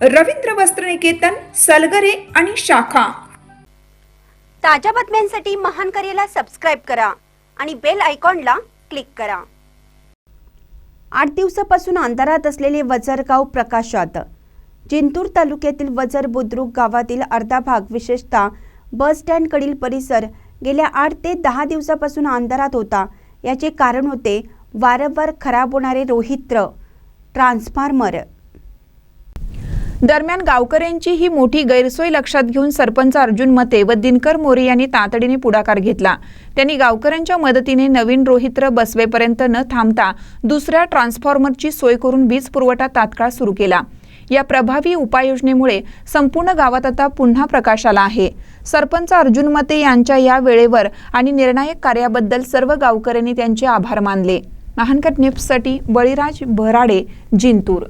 रवींद्र वस्त्रनिकेतन सलगरे आणि शाखा. ताज्या बातम्यांसाठी महान करेला सबस्क्राईब करा आणि बेल आयकॉनला क्लिक करा. आठ दिवसापासून अंधारात असलेले वजरगाव प्रकाशात जिंतूर तालुक्यातील वजर बुद्रुक गावातील अर्धा भाग विशेषतः बस स्टँडकडील परिसर गेल्या आठ ते दहा दिवसापासून अंधारात होता. याचे कारण होते वारंवार खराब होणारे रोहित्र ट्रान्सफॉर्मर दरम्यान गावकऱ्यांची ही मोठी गैरसोय लक्षात घेऊन सरपंच अर्जुन मते व दिनकर मोरे यांनी तातडीने पुढाकार घेतला. त्यांनी गावकऱ्यांच्या मदतीने नवीन रोहित्र बसवेपर्यंत न थांबता दुसऱ्या ट्रान्सफॉर्मरची सोय करून वीज पुरवठा तात्काळ सुरू केला. या प्रभावी उपाययोजनेमुळे संपूर्ण गावात आता पुन्हा प्रकाश आला आहे. सरपंच अर्जुन मते यांच्या या वेळेवर आणि निर्णायक कार्याबद्दल सर्व गावकऱ्यांनी त्यांचे आभार मानले. महानकट न्यूजसाठी बळीराज भराडे जिंतूर.